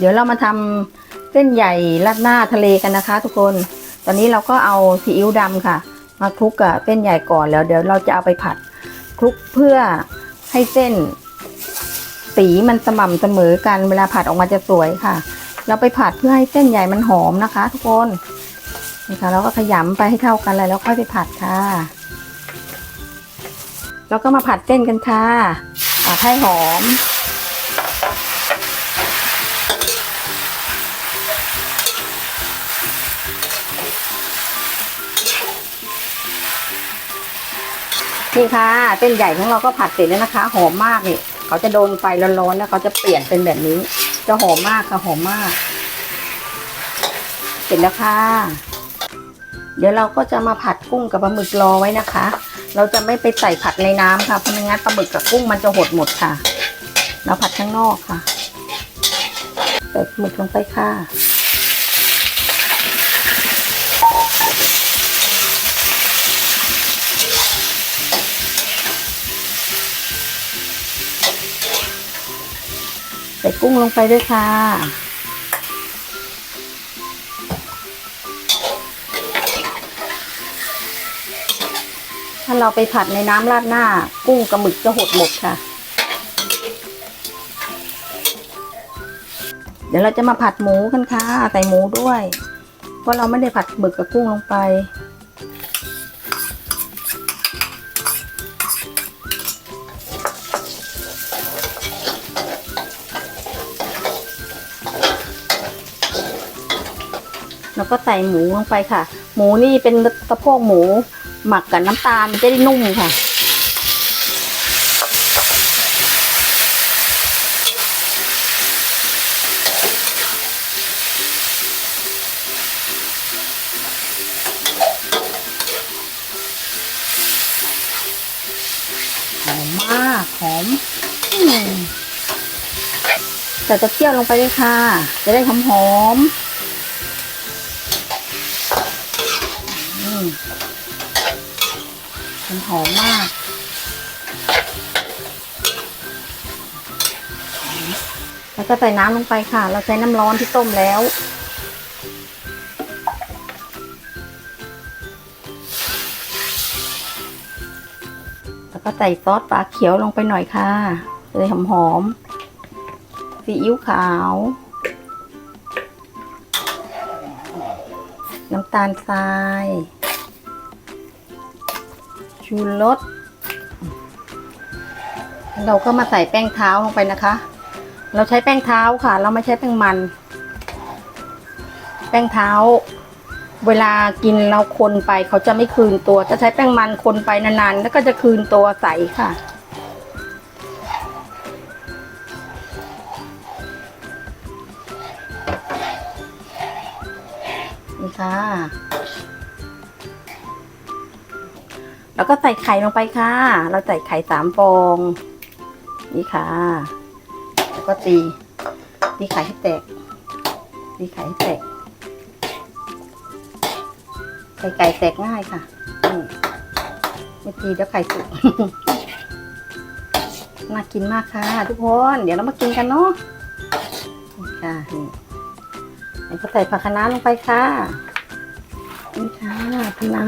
เดี๋ยวเรามาทำเส้นใหญ่ราดหน้าทะเลกันนะคะ ทุกคน ตอนนี้เราก็เอาซีอิ๊วดำค่ะ มาคลุกกับเส้นใหญ่ก่อนแล้ว เดี๋ยวเราจะเอาไปผัดคลุกเพื่อให้เส้น สีมันสม่ำเสมอกันเวลาผัดออกมาจะสวยค่ะ เราไปผัดเพื่อให้เส้นใหญ่มันหอมนะคะ ทุกคนนี่ค่ะเราก็ขยำไปให้เท่ากันเลยแล้วค่อยไปผัดค่ะแล้วก็มาผัดเส้นกันค่ะผัดให้หอม นี่ค่ะ เส้นใหญ่ของเราก็ผัดเสร็จแล้วนะคะ หอมมากนี่เขาจะโดนไฟร้อนๆแล้วเขาจะเปลี่ยนเป็นแบบนี้ จะหอมมากค่ะหอมมาก เสร็จแล้วค่ะ เดี๋ยวเราก็จะมาผัดกุ้งกับปลาหมึกรอไว้นะคะ เราจะไม่ไปใส่ผัดในน้ำค่ะเพราะไม่งั้นปลาหมึกกับกุ้งมันจะหดหมดค่ะ เราผัดข้างนอกค่ะใส่หมึกลงไปค่ะ กุ้งลงไปด้วยค่ะ ถ้าเราไปผัดในน้ำราดหน้า กุ้งกับหมึกจะหดหมดค่ะ เดี๋ยวเราจะมาผัดหมูกันค่ะ ใส่หมูด้วย เพราะเราไม่ได้ผัดหมึกกับกุ้งลงไป แล้วก็ใส่หมูลงไปค่ะ หมูนี่เป็นสะโพกหมูหมักกับน้ำตาลจะได้นุ่มค่ะ หอมมากหอมอืมใส่ตะเกียวลงไปเลยค่ะ จะได้หอมหอมๆอืมมัน หอมมากแล้วก็ใส่น้ำลงไปค่ะ เราใช้น้ำร้อนที่ต้มแล้วแล้วก็ใส่ซอสปลาเขียวลงไปหน่อยค่ะจะได้หอมหอมๆซีอิ๊วขาว น้ำตาลทราย ชูรสเราก็มาใส่แป้งเท้าลงไปนะคะ เราใช้แป้งเท้าค่ะ เราไม่ใช้แป้งมัน แป้งเท้า เวลากินเราคนไปเขาจะไม่คืนตัว จะใช้แป้งมันคนไปนานๆ แล้วก็จะคืนตัวใสค่ะ แล้วก็ใส่ไข่ลงไปค่ะ เราใส่ไข่สามฟอง นี่ค่ะ แล้วก็ตีตีไข่ให้แตกตีไข่ให้แตก ไข่ไก่แตกง่ายค่ะนี่ไม่ตีเดี๋ยวไข่สุก น่ากินมากค่ะ ทุกคน เดี๋ยวเรามากินกันเนาะนี่ค่ะนี่แล้วก็ใส่ผักคะน้าลงไปค่ะ นี่ค่ะคะน้า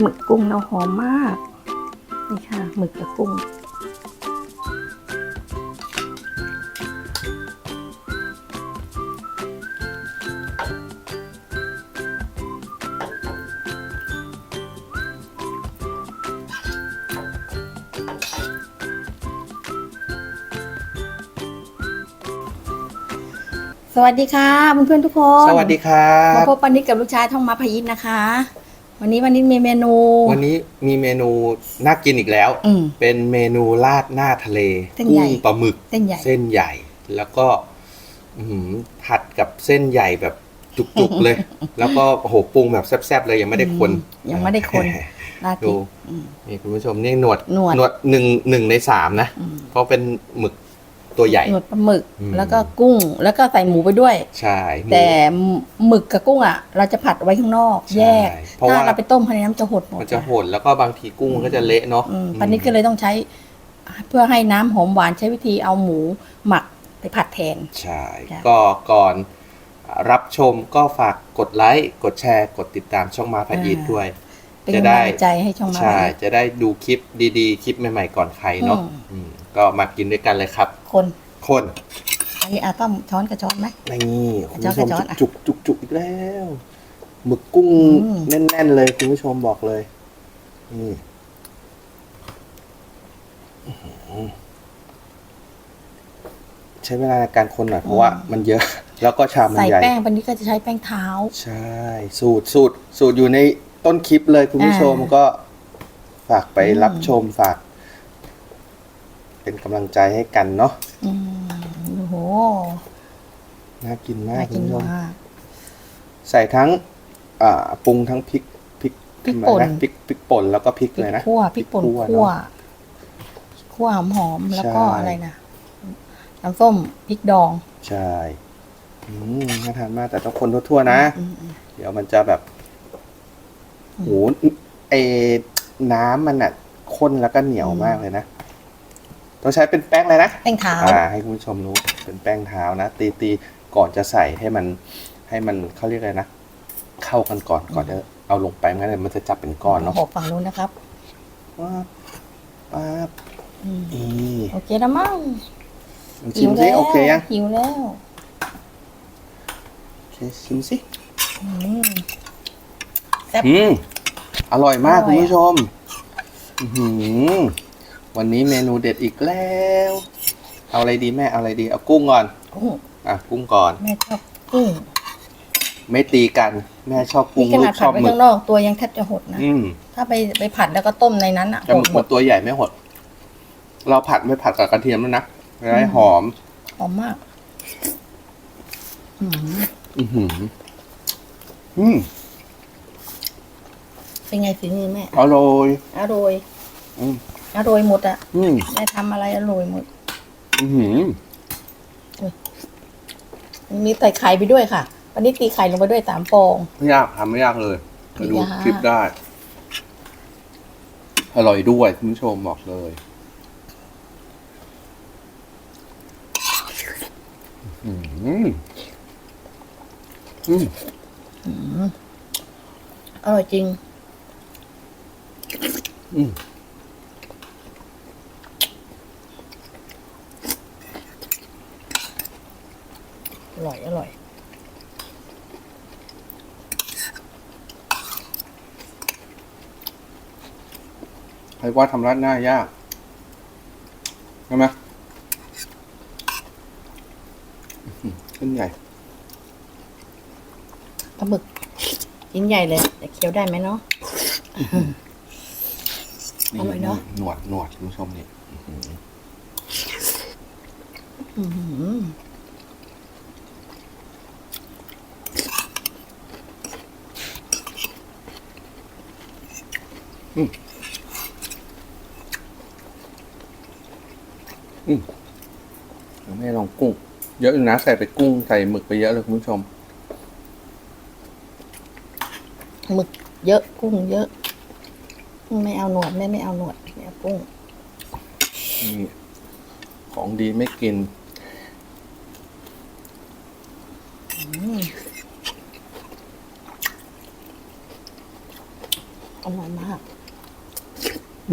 หมึกกุ้งเราหอมมาก นี่ค่ะหมึกกับกุ้ง สวัสดีค่ะเพื่อนๆทุกคน สวัสดีครัมาพบปันนิดกับลูกชายท่องมาพยินนะคะ วันนี้วันนี้มีเมนู วันนี้มีเมนูน่ากินอีกแล้ว อืม เป็นเมนูราดหน้าทะเลเส้นใหญ่ กุ้งปลาหมึก เส้นใหญ่ เส้นใหญ่ แล้วก็อื้อหือผัดกับเส้นใหญ่แบบจุกๆเลย แล้วก็โอ้โหปรุงแบบแซ่บๆเลยยังไม่ได้คนอืมยังไม่ได้คน ราดพริดูกอืม นี่คุณผู้ชมนี่หนวดหนวด หนึ่งหนึ่งในสามนะ อืม เพราะเป็นหมึก ตัวใหญ่หนวดปลาหมึกอืมแล้วก็กุ้งแล้วก็ใส่หมูไปด้วย ใช่หมูแต่หมึกกับกุ้งอะ เราจะผัดไว้ข้างนอกใช่แยกเพราะถ้าว่าเราไปต้มภายในน้ำจะหดหมดมันจะโหดแล้วก็บางทีกุ้งมันก็จะเละเนาะอืมปันนิดก็เลยต้องใช้ เพื่อให้น้ำหอมหวานใช้วิธีเอาหมูหมักไปผัดแทน ใช่ค่ะก็ก่อนรับชมก็ฝากกดไลค์กดแชร์ กดติดตามช่องมาพายีดด้วยเป็นจะกำได้ลังใจให้ช่องมาใช่พายิตจะได้ดูคลิปดีๆ คลิปใหม่ๆก่อนใครเนาะอืมอืม ก็มากินด้วยกันเลยครับ คน คนอันนี้อาต้อมช้อนกับช้อนไหม นี่คุณผู้ชมกระจอนอะจุกจุกจุกอีกแล้วหมึกกุ้งอืม แน่น ๆ เลยคุณผู้ชมบอกเลยนี่อื้อหือใช้เวลาในการคนหน่อยเพราะว่ามันเยอะ แล้วก็ชามมันใส่ใหญ่ แป้งปันนี้ก็จะใช้แป้งเท้า ใช่ สูตรสูตรสูตรอยู่ในต้นคลิปเลยคุณผู้ชมอ่าก็ฝากไปอืมรับชมฝาก เป็นกำลังใจให้กันเนาะอืมโอ้โหน่ากินมากน่าคุกิณนผู้ชมมาก ใส่ทั้งอ่าปรุงทั้งพริกพริกพริกทำไมป่นนะพริกพริกป่นแล้วก็พริกพริเลกยนะ ขั่วพริกป่นคั่วคั่วเนอะคั่วหอมหอมๆแล้วก็ใช่ อะไรนะน้ำส้มพริกดองใช่อืมน่าทานมากแต่ต้องคนทั่วๆนะ อืมอืม เดี๋ยวมันจะแบบอืมโหไอ้น้ำมันอะข้นแล้วก็เหนียวอืมมากเลยนะ ต้องใช้เป็นแป้งเลยนะแป้งเท้าอ่าให้คุณผู้ชมรู้เป็นแป้งเท้านะ ตีตีก่อนจะใส่ให้มันให้มันเขาเรียกอะไรนะ เข้ากันก่อนก่อนจะเอาลงไปไม่งั้นเดี๋ยวมันจะจับเป็นก้อนเนาะโอ้โหฝั่งนู้นนะครับว้าบป๊าบอืมนี่โอเคแล้วมั้งลองชิมสิโอเคยังหิวแล้วโอเคชิมสิอืมแซ่บอืมอร่อยมากอร่คุอยณอะผู้ชม อื้อหือ วันนี้เมนูเด็ดอีกแล้ว เอาอะไรดีแม่ เอาอะไรดี เอากุ้งก่อน กุ้ง อะ กุ้งก่อน แม่ชอบกุ้ง ไม่ตีกัน แม่ชอบกุ้นี่งขลูนาดกชผัดอบไว้หมึข้ากงนอกตัวยังแทบจะหดนะ อืมถ้าไปไปผัดแล้วก็ต้มในนั้นอะแต่หมึกหมัดนตัวใหญ่ไม่หด เราผัดไม่ผัดกับกระเทียมแล้วนะจะได้หอม หอมมากอืมอือหือ อืมเป็นไงฝีมือแม่อร่อย อร่อยอืม อร่อยหมดอะอืมแม่ทำอะไรอร่อยหมด อือหือมีใส่ไข่ไปด้วยค่ะ วันนี้ตีไข่ลงไปด้วยสามฟอง ไม่ยากทำไม่ยากเลยมาดูไม่ยาก คลิปได้ อร่อยด้วยคุณผู้ชมบอกเลย อืมอืมอร่อยจริง อืม ร่อย อร่อย ใครว่าทำร้านหน้ายากใช่ไหมอื้อหือขึ้นใหญ่ปลาหมึกชิ้นใหญ่เลยแต่เคี้ยวได้ไหมเนาะ อร่อยเนอะ หนวดหนวดคุณผู้ชมนี่ อื้อหือ เดี๋ยวแม่ลองกุ้ง เยอะอยู่นะใส่ไปกุ้งใส่หมึกไปเยอะเลยคุณผู้ชมหมึกเยอะกุ้งเยอะ ไม่เอาหนวดแม่ไม่เอาหนวดไม่เอากุ้งนี่ของดีไม่กินอืมอร่อยมากอื้อหือ เน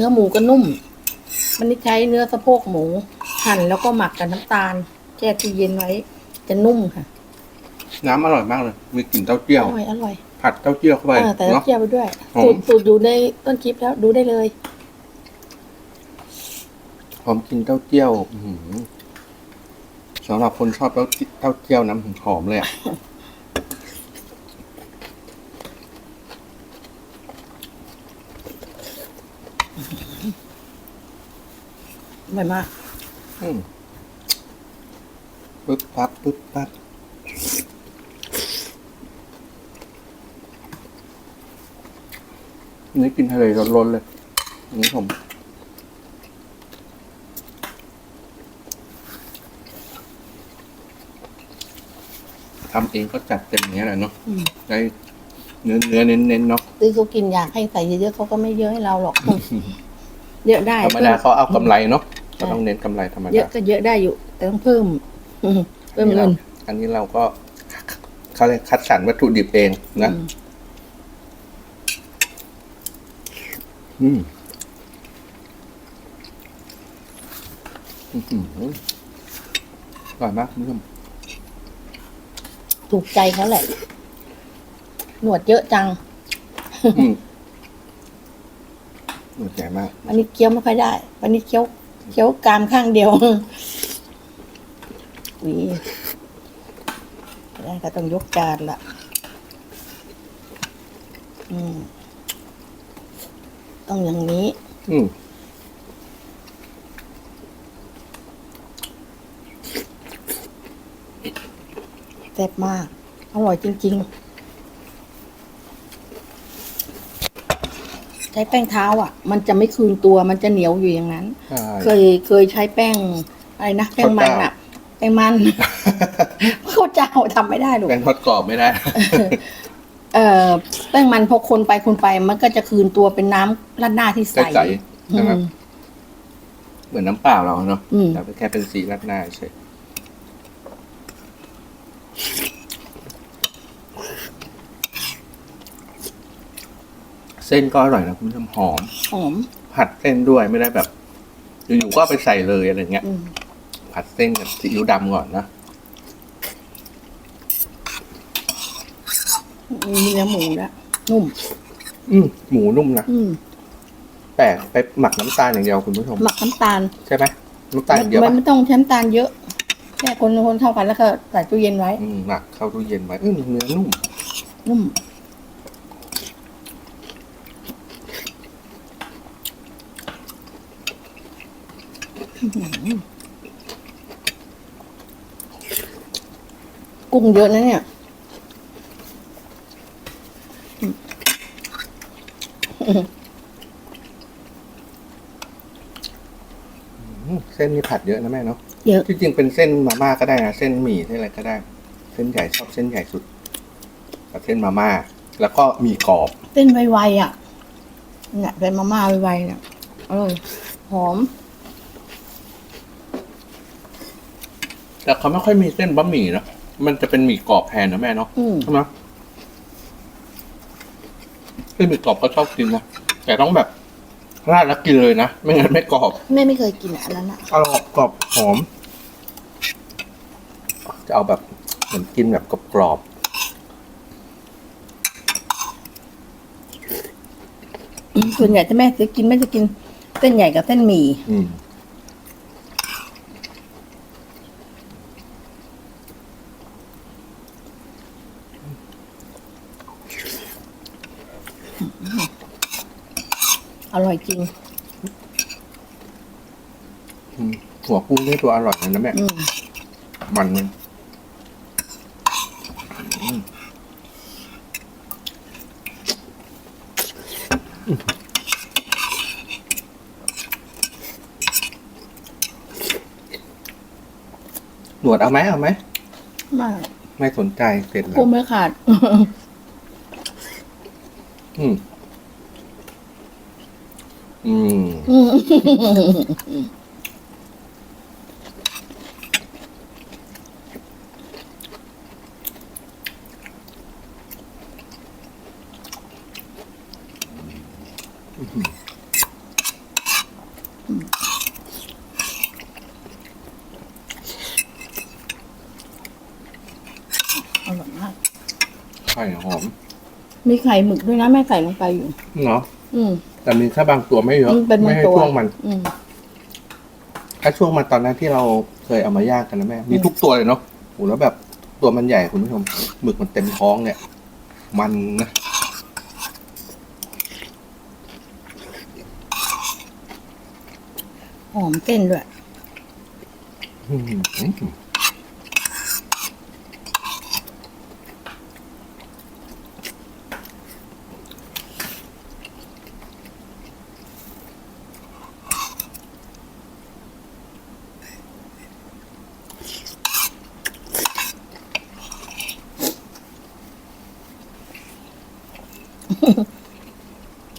ื้อหมูก็นุ่ม มันนี่ใช้เนื้อสะโพกหมูหั่นหั่นแล้วก็หมักกับน้ำตาลแช่ตู้เย็นไว้ จะนุ่มค่ะ น้ำอร่อยมากเลย มีกลิ่นเต้าเจี้ยอวร่อย อร่อย ผัดเต้าเจี้ยวเข้าไปเออแต่เนาะ เจียวไปด้วยหอมสูตรสูตรอยู่ในต้นคลิปแล้วดูได้เลย หอมกลินเต้าเจี้ยวอื้อหือสำหรับคนชอบเต้าเต้าเจี้ยวน้ำหอมเลยอะ อร่อยมาก อืมปึ๊บปั๊บปึ๊บปั๊บ นี่กินทะเลร้อนๆเลยนี่ผมทำเองก็จัดเต็มอย่างเงี้ยแหละเนาะอืม ได้เนื้อเนื้อเน้นๆเนาะซื้อเขากินอยากให้ใส่เยอะๆเขาก็ไม่เยอะให้เราหรอก เยอะได้ธรรมดาเขาเอากำไรเนาะใช่ก็ต้องเน้นกำไรธรรมเยดา อะก็เยอะได้อยู่ แต่ต้องเพิ่มอืมเพิ่มเงินอันนี้เราก็เขาเลยกคัดสรรวัตถุดิบเองนะ อืม อืมอื้อหืออร่อยมากคุณผู้ชมถูกใจเขาแหละ หนวดเยอะจัง อืมหมดใจมากวันนี้เคี้ยวไม่ค่อยได้วันนี้เคี้ยวเคี้ยวกรามข้างเดียววีได้ก็ต้องยกจานละอืม ต้องอย่างนี้ อืมแซ่บมาก อร่อยจริง ๆ ใช้แป้งเท้าอะ มันจะไม่คืนตัวมันจะเหนียวอยู่อย่างนั้น ใช่ เคยเคยใช้แป้งอะไรนะแป้งมันอะ แป้งมัน ข้าวเจ้าทำไม่ได้หรอก แป้งทอดกรอบไม่ได้ เอ่อแป้งมันพอคนไปคนไปมันก็จะคืนตัวเป็นน้ำราดหน้าที่ใสใสอืนะครับมเหมือนน้ำเปล่าเราเนาะอืม แต่แค่เป็นสีรัดหน้าเฉยเส้นก็อร่อยนะคุณผู้ชมหอม หอม ผัดเส้นด้วยไม่ได้แบบ อยู่ๆก็เอาไปใส่เลยอะไรเงี้ย อืม ผัดเส้นกับซีอิ๊วดำก่อนนะ มีเนื้อหมูแล้วนุ่ม อืมหมูนุ่มนะอืมแปลกไปหมักน้ำตาลอย่างเดียวคุณผู้ชม หมักน้ำตาลใช่ไหมน้ำตาลอย่างเดียวมันปะไม่ต้องใช้น้ำตาลเยอะแค่คนคนเท่ากันแล้วก็ใส่ตู้เย็นไว้ อืมหมักเข้าตู้เย็นไว้อืมเนื้อนุ่ม นุ่มอื้อหือกุ้งเยอะนะเนี่ย อืมเส้นนี่ผัดเยอะนะแม่เนาะเยอะ ที่จริงเป็นเส้นมาม่าก็ได้นะเส้นหมี่เส้นอะไรก็ได้ เส้นใหญ่ชอบเส้นใหญ่สุดกับเส้นมาม่าแล้วก็มีกรอบเส้นไวๆอะเนี่ยเป็นมาม่าไวๆเนี่ยเออหอม แต่เขาไม่ค่อยมีเส้นบะหมี่เนาะมันจะเป็นหมี่กรอบแทนนะแม่เนาะอืม ใช่ไหม เส้นหมี่กรอบก็ชอบกินนะ แต่ต้องแบบราดแล้วกินเลยนะ ไม่งั้นไม่กรอบแม่ไม่เคยกินอะอันนั้นอะอร่อยกรอบหอม จะเอาแบบเหมือนกินแบบกรอบส่วนใหญ่ถ้าแม่ซื้อกินแม่จะกินเส้นใหญ่กับเส้นหมี่ๆอืม อร่อยจริง อืมหัวกุ้งนี่ตัวอร่อยเลยนะแม่ อืมมันมันอืมหนวดเอาไหมเอาไหม มากไม่สนใจเสร็จแล้กุ้ว งไม่ขาด อืม อร่อยมาก ไข่หอม มีไข่หมึกด้วยนะแม่ใส่ลงไปอยู่ เนาะ อืม แต่มีแค่บางตัวไม่เยอะอืมเป็นบางไม่ให้ตัว ช่วงมัน อืม ถ้าช่วงมันตอนนั้นที่เราเคยเอามาย่างกันนะแม่ มีอืมทุกตัวเลยเนาะโหแล้วแบบตัวมันใหญ่คุณผู้ชมหมึกมันเต็มท้องเนี่ย มันนะหอมเต้นด้วย อืม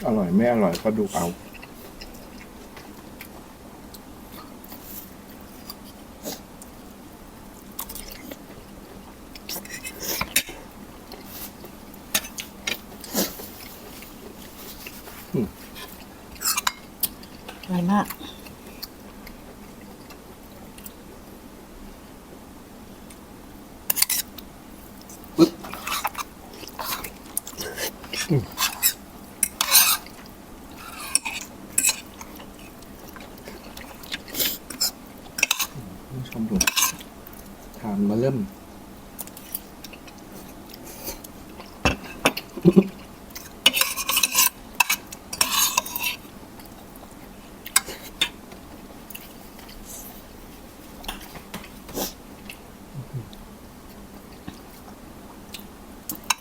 อร่อยไม่ อร่อยก็ดูเอาอร่อยมาก ผู้ชมดูทานมาเริ่ม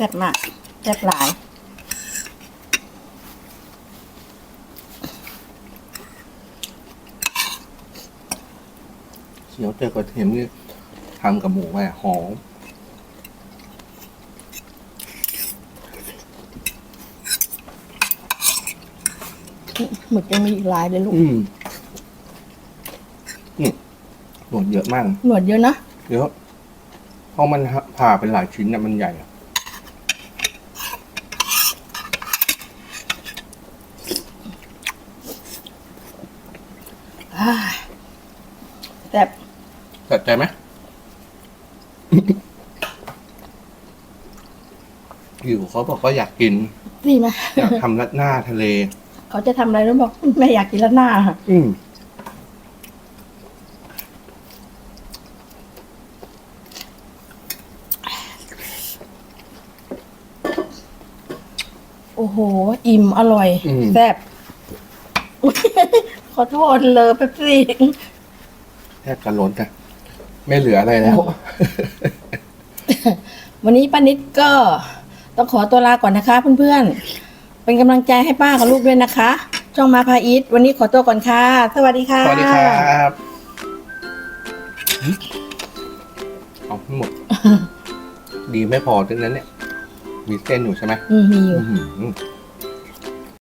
แซ่บมากแซ่บหลายเขียวเจอกระเทียมนี่ทำกับหมูไว้อะหอมหมึกยังมีอีกหลายเลยลูกอืมนี่หนวดเยอะมากหนวดเยอะนะเยอะเพราะมันผ่าเป็นหลายชิ้นน่ะมันใหญ่อะ แซ่บสะใจไหม อยู่เขาบอกว่าอยากกิน ดีไหมอยากทำรัดหน้าทะเล เขาจะทำอะไรแล้วบอกแม่อยากกินแล้วหน้าค่ะอืมโอ้โห อิ่มอร่อย อืม แซ่บอุ๊ยขอโทษเลยเป๊ปซี่แท บจะล้นอะไม่เหลืออะไรแล้ว วันนี้ป้านิดก็ต้องขอตัวลาก่อนนะคะ เพื่อนๆ เป็นกำลังใจให้ป้ากับลูกด้วยนะคะ ช่องมาพาอิทวันนี้ขอตัวก่อนค่ะ สวัสดีค่ะ สวัสดีครับเอาให้หมด ดีไม่พอดังนั้นเนี่ย มีเส้นอยู่ใช่ไหมอืมมีอยู่ อื้อหือ